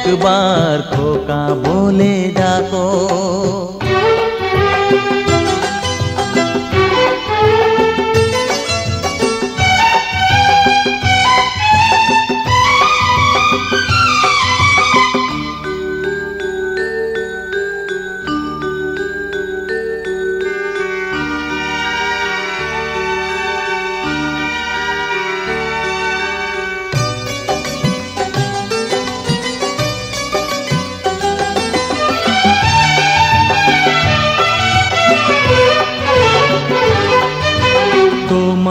একবার খোকা বলে ডাকো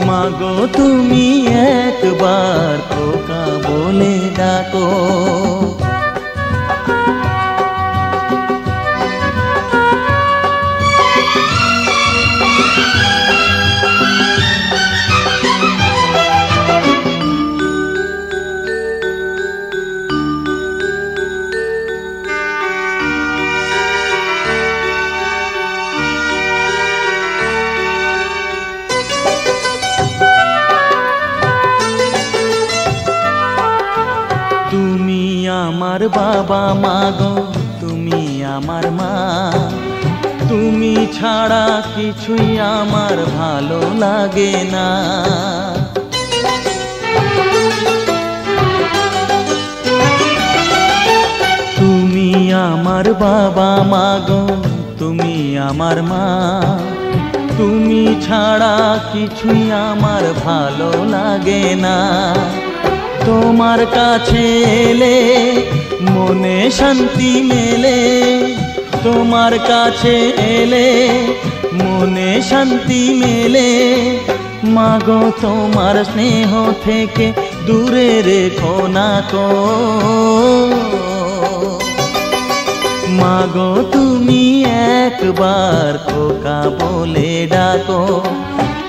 মাগো তুমি একবার খোকা বলে ডাকো বাবা মাগো তুমি আমার মা। তুমি ছাড়া কিছুই আমার ভালো লাগে না। তুমি আমার বাবা মাগো তুমি আমার মা। তুমি ছাড়া কিছুই আমার ভালো লাগে না। তোমার কাছে এলে, মনে শান্তি মেলে। তোমার কাছে এলে, মনে শান্তি মেলে। মাগো, তোমার স্নেহ থেকে দূরে রেখো না কো। মাগো, তুমি একবার খোকা বলে ডাকো।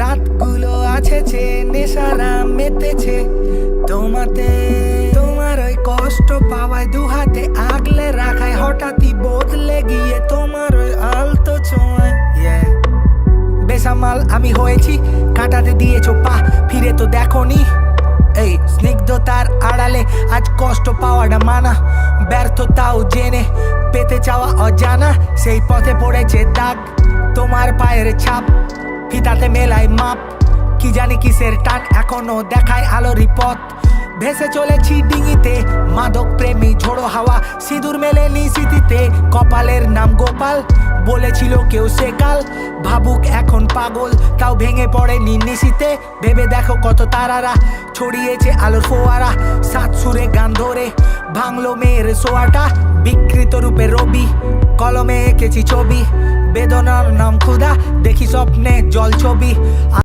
রাতগুলো আছেছে নেশারা মেতেছে। তোমাতে, তোমার ওই কষ্ট পাওয়ায় দু হাতে আগলে রাখায় হঠাৎই বদলে গিয়ে তোমার ওই আলতো ছোঁয়ায়। বেসামাল আমি হয়েছি, কাটাতে দিয়েছ পা, ফিরে তো দেখো নি এই স্নিগ্ধতার আড়ালে আজ কষ্ট পাওয়াটা মানা, ব্যর্থতাও জেনে পেতে চাওয়া অজানা, সেই পথে পড়েছে দাগ, তোমার পায়ের ছাপ। ফিতাতে মেলায় মাপ। কি জানি কিসের টান এখনও দেখায় আলোরই পথ ভেসে চলেছি ডিঙিতে, মাদক প্রেমী ঝোড়ো হাওয়া, সিঁদুর মেলে স্মৃতিতে, কপালের নাম গোপাল, বলেছিল কেউ সেকাল ভাবুক এখন পাগল, তাও ভেঙে পড়ে নিশিতে। ভেবে দেখো কত তারারা, ছড়িয়েছে আলোর ফোয়ারা, সাত সুরে গান ধরে, ভাঙলো মেয়ের সোয়াটা বিকৃত রূপে রবি, কলমে এঁকেছি ছবি, বেদনার নাম ক্ষুধা, দেখি স্বপ্নে জল ছবি।